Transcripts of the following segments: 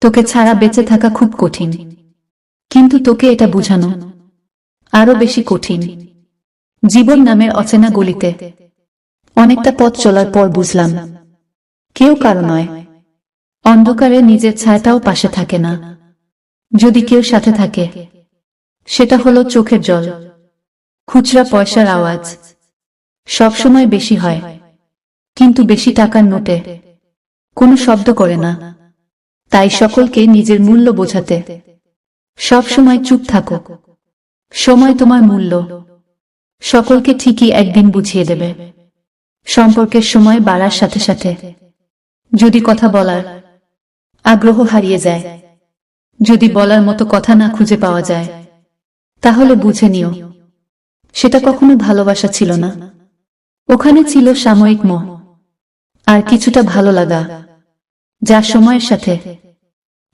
তোকে ছাড়া বেঁচে থাকা খুব কঠিন। কিন্তু তোকে এটা বুঝানো আরও বেশি কঠিন। জীবন নামের অচেনা গলিতে। অনেকটা পথ চলার পর বুঝলাম। কেউ কারও নয়। অন্ধকারে নিজের ছায়াটাও পাশে থাকে না। যদি কেউ সাথে থাকে, সেটা হলো চোখের জল। খুচরা পয়সার আওয়াজ। সবসময় বেশি হয়। কিন্তু বেশি টাকার নোটে। কোনো শব্দ করে না। তাই সকলকে নিজের মূল্য বোঝাতে। সব সময় চুপ থাকো। সময় তোমার মূল্য। সকলকে ঠিকই একদিন বুঝিয়ে দেবে। সম্পর্কের সময় বাড়ার সাথে সাথে। যদি কথা বলার আগ্রহ হারিয়ে যায়। যদি বলার মতো কথা না খুঁজে পাওয়া যায়। তাহলে বুঝে নিও। সেটা কখনো ভালোবাসা ছিল না। ওখানে ছিল সাময়িক মোহ। আর কিছুটা ভালো লাগা। যা সময়ের সাথে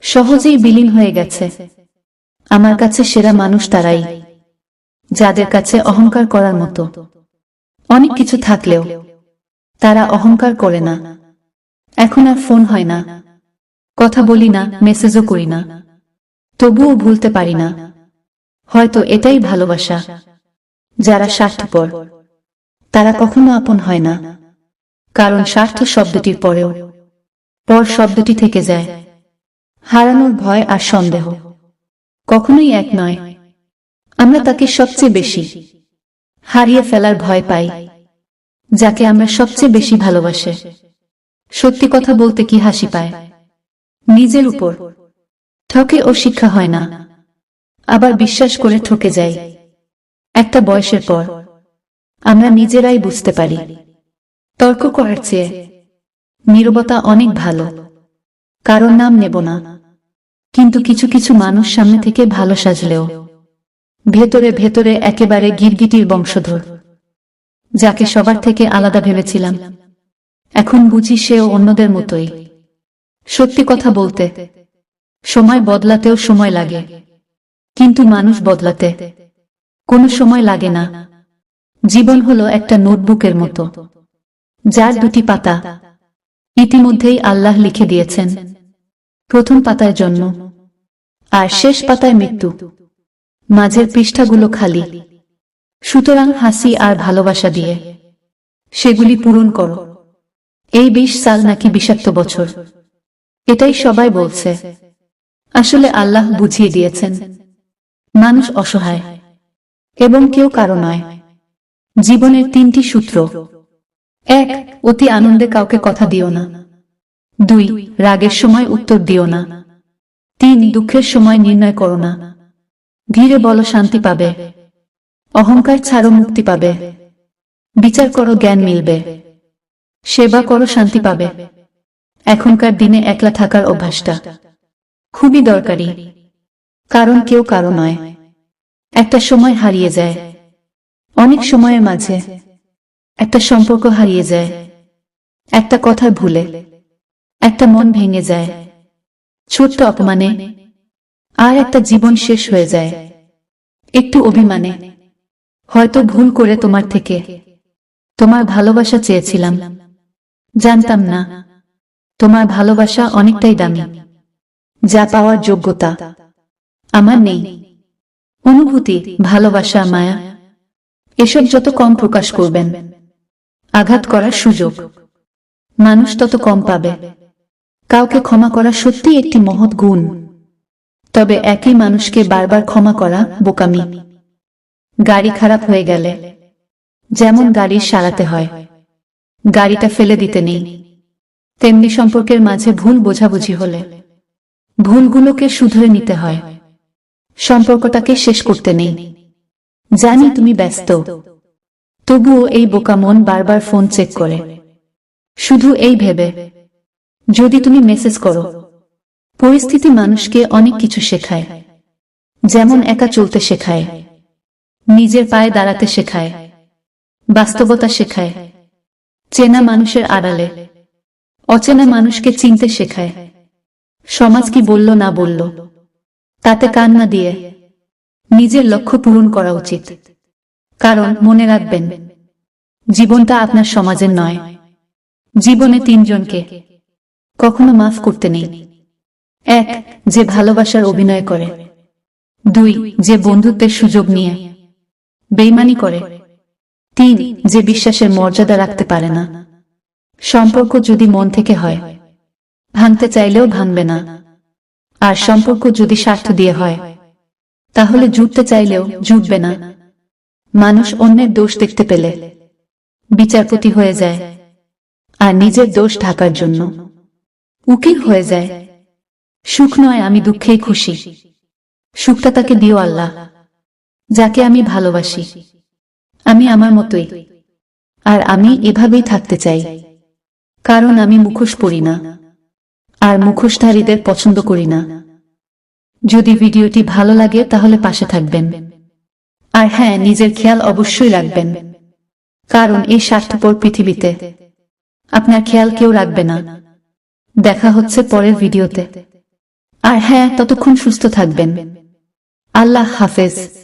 সহজেই বিলীন হয়ে গেছে। আমার কাছে সেরা মানুষ তারাই, যাদের কাছে অহংকার করার মতো। অনেক কিছু থাকলেও তারা অহংকার করে না। এখন আর ফোন হয় না। কথা বলি না মেসেজও করি না। তবুও ভুলতে পারি না। হয়তো এটাই ভালোবাসা, যারা স্বার্থপর। তারা কখনো আপন হয় না। কারণ স্বার্থ শব্দটির পরেও পর শব্দটি থেকে যায়। হারানোর ভয় আর সন্দেহ। কখনোই এক নয়। আমরা তাকে সবচেয়ে বেশি হারিয়ে ফেলার ভয় পাই, যাকে আমরা সবচেয়ে বেশি ভালোবাসে। সত্যি কথা বলতে কি হাসি পায়? নিজের উপর। ঠকে ও শিক্ষা হয় না। আবার বিশ্বাস করে ঠকে যাই। একটা বয়সের পর। আমরা নিজেরাই বুঝতে পারি। তর্ক করার চেয়ে নীরবতা অনেক ভালো। কারণ নাম নেব না। কিন্তু কিছু কিছু মানুষ সামনে থেকে ভালো সাজলেও। ভেতরে ভেতরে একেবারে গিরগিটির বংশধর। যাকে সবার থেকে আলাদা ভেবেছিলাম। এখন বুঝি সেও অন্যদের মতোই। সত্যি কথা বলতে, সময় বদলাতেও সময় লাগে। কিন্তু মানুষ বদলাতে কোনো সময় লাগে না। জীবন হলো একটা নোটবুকের মতো। যার দুটি পাতা ইতিমধ্যেই আল্লাহ লিখে দিয়েছেন, প্রথম পাতায় জন্ম আর শেষ পাতায় মৃত্যু। মাঝের পৃষ্ঠাগুলো খালি। সুতরাং হাসি আর ভালোবাসা দিয়ে। সেগুলি পূরণ করো। এই বিশ সাল নাকি বিষাক্ত বছর। এটাই সবাই বলছে। আসলে আল্লাহ বুঝিয়ে দিয়েছেন, মানুষ অসহায়। এবং কেউ কারও নয়। জীবনের তিনটি সূত্র। এক, অতি আনন্দে কাউকে কথা দিও না। দুই, রাগের সময় উত্তর দিও না। তিন, দুঃখের সময় নির্ণয় করো না। ধীরে বলো, শান্তি পাবে। অহংকার ছাড়ো, মুক্তি পাবে। বিচার করো, জ্ঞান মিলবে। সেবা করো, শান্তি পাবে। এখনকার দিনে একলা থাকার অভ্যাসটা খুবই দরকারি। কারণ কেউ কারও নয়। একটা সময় হারিয়ে যায়। অনেক সময়ের মাঝে একটা সম্পর্ক হারিয়ে যায়। একটা কথা ভুলে। একটা মন ভেঙে যায়। ছোট্ট অপমানে। আর একটা জীবন শেষ হয়ে যায়। একটু অভিমানে। হয়তো ভুল করে তোমার থেকে। তোমার ভালোবাসা চেয়েছিলাম। জানতাম না। তোমার ভালোবাসা অনেকটাই দামি। যা পাওয়ার যোগ্যতা। আমার নেই। অনুভূতি, ভালোবাসা, মায়া। এসব যত কম প্রকাশ করবেন। আঘাত করার সুযোগ। মানুষ তত কম পাবে। কাউকে ক্ষমা করা সত্যি একটি মহৎ গুণ। তবে একই মানুষকে বারবার ক্ষমা করা বোকামি। গাড়ি খারাপ হয়ে গেলে, যেমন গাড়ি সারাতে হয়, গাড়িটা ফেলে দিতে নেই। তেমনি সম্পর্কের মাঝে ভুল বোঝাবুঝি হলে, ভুলগুলোকে শুধরে নিতে হয়। সম্পর্কটাকে শেষ করতে নেই। জানি তুমি ব্যস্ত। তবুও এই বোকা মন বারবার ফোন চেক করে। শুধু এই ভেবে। যদি তুমি মেসেজ করো। পরিস্থিতি মানুষকে অনেক কিছু শেখায়। যেমন একা চলতে শেখায়। নিজের পায়ে দাঁড়াতে শেখায়। বাস্তবতা শেখায়। চেনা মানুষের আড়ালে। অচেনা মানুষকে চিনতে শেখায়। সমাজ কি বলল না বলল। তাতে কান না দিয়ে। নিজের লক্ষ্য পূরণ করা উচিত। কারণ মনে রাখবেন, জীবনটা আপনার সমাজের নয়। জীবনে তিনজনকে কখনো মাফ করতে নেই। এক, যে ভালোবাসার অভিনয় করে। দুই, যে বন্ধুত্বের সুযোগ নিয়ে বেইমানি করে। তিন, যে বিশ্বাসের মর্যাদা রাখতে পারে না। সম্পর্ক যদি মন থেকে হয়, ভাঙতে চাইলেও ভাঙবে না। আর সম্পর্ক যদি স্বার্থ দিয়ে হয়, তাহলে জুটতে চাইলেও জুটবে না। মানুষ অন্যের দোষ দেখতে পেলে। বিচারপতি হয়ে যায়। আর নিজের দোষ ঢাকার জন্য। উকিল হয়ে যায়। সুখ নয়, আমি দুঃখেই খুশি। সুখটা তাকে দিও আল্লাহ, যাকে আমি ভালোবাসি। আমি আমার মতোই। আর আমি এভাবেই থাকতে চাই। কারণ আমি মুখোশ পড়ি না। আর মুখোশধারীদের পছন্দ করি না। যদি ভিডিওটি ভালো লাগে, তাহলে পাশে থাকবেন। আর হ্যাঁ নিজের খেয়াল অবশ্যই রাখবেন। কারণ এই স্বার্থপর পৃথিবীতে আপনার খেয়াল কেউ রাখবে না। দেখা হচ্ছে পরের ভিডিওতে। আর হ্যাঁ ততক্ষণ সুস্থ থাকবেন। আল্লাহ হাফেজ।